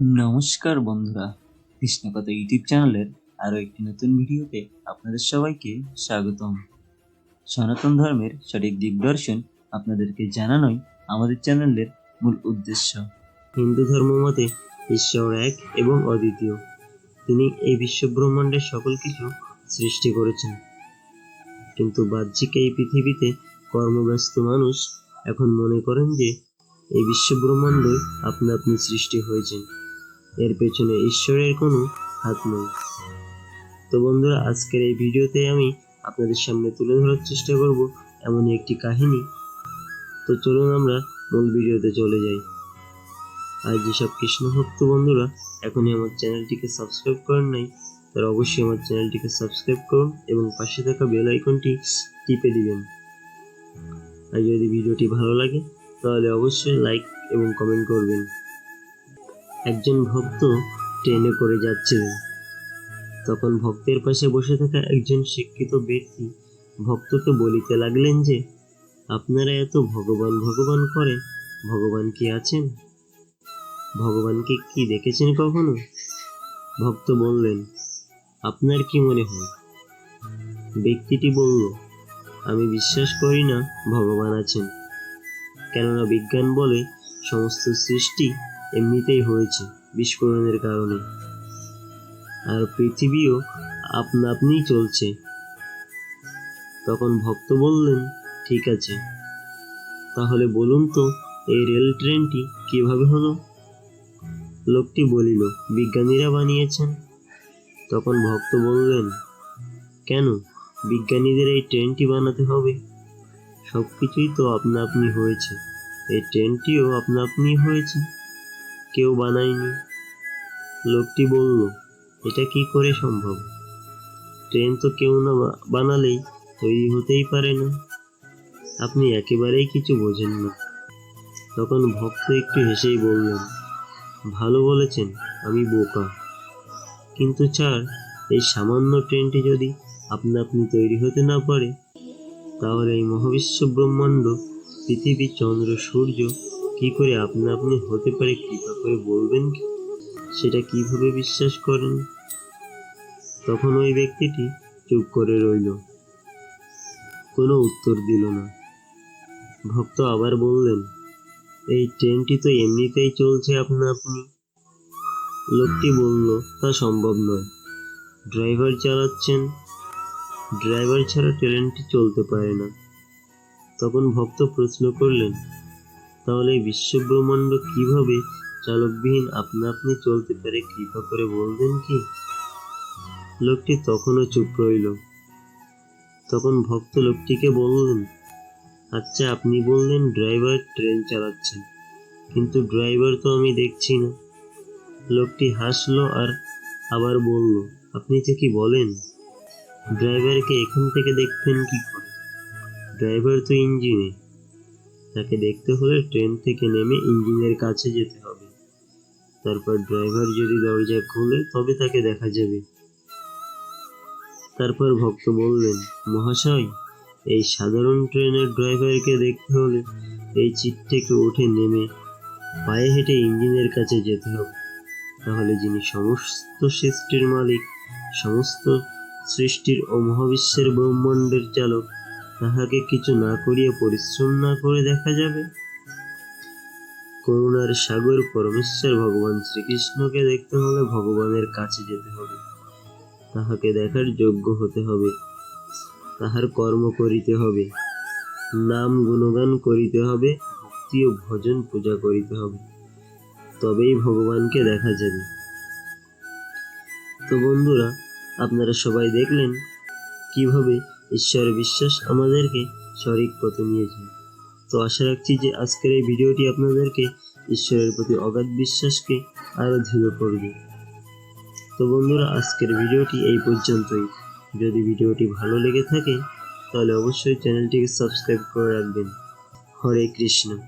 নমস্কার বন্ধুরা, কৃষ্ণকথা ইউটিউব চ্যানেলের আরও একটি নতুন ভিডিওতে আপনাদের সবাইকে স্বাগতম। সনাতন ধর্মের সঠিক দিগদর্শন আপনাদেরকে জানানোই আমাদের চ্যানেলের মূল উদ্দেশ্য। হিন্দু ধর্ম মতে ঈশ্বর এক এবং অদ্বিতীয়। তিনি এই বিশ্বব্রহ্মাণ্ডের সকল কিছু সৃষ্টি করেছেন। কিন্তু বাহ্যিক এই পৃথিবীতে কর্মব্যস্ত মানুষ এখন মনে করেন যে এই বিশ্বব্রহ্মাণ্ড আপনা আপনি সৃষ্টি হয়েছেন। এর পেছনে ঈশ্বরের কোনো হাত নেই। তো বন্ধুরা, আজকের এই ভিডিওতে আমি আপনাদের সামনে তুলে ধরার চেষ্টা করব এমনই একটি কাহিনী। তো চলুন আমরা মূল ভিডিওতে চলে যাই। আর যেসব কৃষ্ণ ভক্ত বন্ধুরা এখনই আমার চ্যানেলটিকে সাবস্ক্রাইব করেন নাই, তারা অবশ্যই আমার চ্যানেলটিকে সাবস্ক্রাইব করুন এবং পাশে থাকা বেল আইকনটি টিপে দিবেন। আর যদি ভিডিওটি ভালো লাগে, তাহলে অবশ্যই লাইক এবং কমেন্ট করবেন। একজন ভক্ত ট্রেনে করে যাচ্ছিলেন তখন ভক্তের পাশে বসে থাকা একজন শিক্ষিত ব্যক্তি ভক্তকে বলিতে লাগলেন যে, আপনারা এত ভগবান ভগবান করে, ভগবান কি আছেন? ভগবানকে কি দেখেছেন কখনো? ভক্ত বললেন, আপনার কি মনে হয়? ব্যক্তিটি বলল, আমি বিশ্বাস করি না ভগবান আছেন। কেননা বিজ্ঞান বলে সমস্ত সৃষ্টি এমনিতেই হয়েছে বিস্ফোরণের কারণে। আর পৃথিবীও আপনা আপনিই চলছে। তখন ভক্ত বললেন, ঠিক আছে। তাহলে বলুন তো, এই রেল ট্রেনটি কীভাবে হলো? লোকটি বলিল, বিজ্ঞানীরা বানিয়েছেন। তখন ভক্ত বললেন, কেন? বিজ্ঞানীদের এই ট্রেনটি বানাতে হবে। সব কিছুই তো আপনা আপনি হয়েছে। এই ট্রেনটিও আপনা আপনি হয়েছে। কেউ বানায়নি। লোকটি বলল, এটা কি করে সম্ভব? ট্রেন তো কেউ না বানালেই তৈরি হতেই পারে না। আপনি একেবারেই কিছু বোঝেন না। তখন ভক্ত একটু হেসেই বললেন ভালো বলেছেন, আমি বোকা। কিন্তু স্যার, এই সামান্য ট্রেনটি যদি আপনা আপনি তৈরি হতে না পারে, তাহলে এই মহাবিশ্ব ব্রহ্মাণ্ড, পৃথিবী, চন্দ্র, সূর্য কি করে আপনা আপনি হতে পারে কৃপা করে বলবেন কি? সেটা কীভাবে বিশ্বাস করেন? তখন ওই ব্যক্তিটি চুপ করে রইল। কোনো উত্তর দিল না। ভক্ত আবার বললেন, এই ট্রেনটি তো এমনিতেই চলছে আপনা আপনি। লোকটি বলল, তা সম্ভব নয়। ড্রাইভার চালাচ্ছেন। ড্রাইভার ছাড়া ট্রেনটি চলতে পারে না। তখন ভক্ত প্রশ্ন করলেন তাহলে বিশ্বব্রহ্মাণ্ড কীভাবে চালকবিহীন আপনা আপনি চলতে পারে, কৃপা করে বলবেন কি? লোকটি তখনও চুপ রইল। তখন ভক্ত লোকটিকে বললেন আচ্ছা আপনি বললেন ড্রাইভার ট্রেন চালাচ্ছেন কিন্তু ড্রাইভার তো আমি দেখছি না। লোকটি হাসলো আর আবার বলল, আপনি যে কি বলেন? ড্রাইভারকে এখান থেকে দেখতেন কি করে? ড্রাইভার তো ইঞ্জিনে তাকে দেখতে হলে ট্রেন থেকে নেমে ইঞ্জিনের কাছে যেতে হবে। তারপর ড্রাইভার যদি দরজা খুলে, তবে তাকে দেখা যাবে। তারপর ভক্ত বললেন, মহাশয়, এই সাধারণ ট্রেনের ড্রাইভারকে দেখতে হলে এই চিট থেকে উঠে নেমে পায়ে হেঁটে ইঞ্জিনের কাছে যেতে হবে। তাহলে যিনি সমস্ত সৃষ্টির মালিক, সমস্ত সৃষ্টির ও মহাবিশ্বের ব্রহ্মাণ্ডের চালক তাহাকে কিছু না করিয়া পরিশ্রম না করে দেখা যাবে? করুণার সাগর পরমেশ্বর ভগবান শ্রীকৃষ্ণকে দেখতে হলে ভগবানের কাছে যেতে হবে। তাহাকে দেখার যোগ্য হতে হবে। তাহার কর্ম করিতে হবে। নাম গুণগান করিতে হবে। ভক্তি ও ভজন পূজা করিতে হবে। তবেই ভগবানকে দেখা যাবে। তো বন্ধুরা, আপনারা সবাই দেখলেন কীভাবে ঈশ্বরের বিশ্বাস আমাদেরকে সঠিক পথে নিয়ে যায়। তো আশা রাখছি যে আজকের এই ভিডিওটি আপনাদেরকে ঈশ্বরের প্রতি অগাধ বিশ্বাসকে আরও ধীরে করবে। তো বন্ধুরা, আজকের ভিডিওটি এই পর্যন্তই। যদি ভিডিওটি ভালো লেগে থাকে, তাহলে অবশ্যই চ্যানেলটিকে সাবস্ক্রাইব করে রাখবেন। হরে কৃষ্ণ।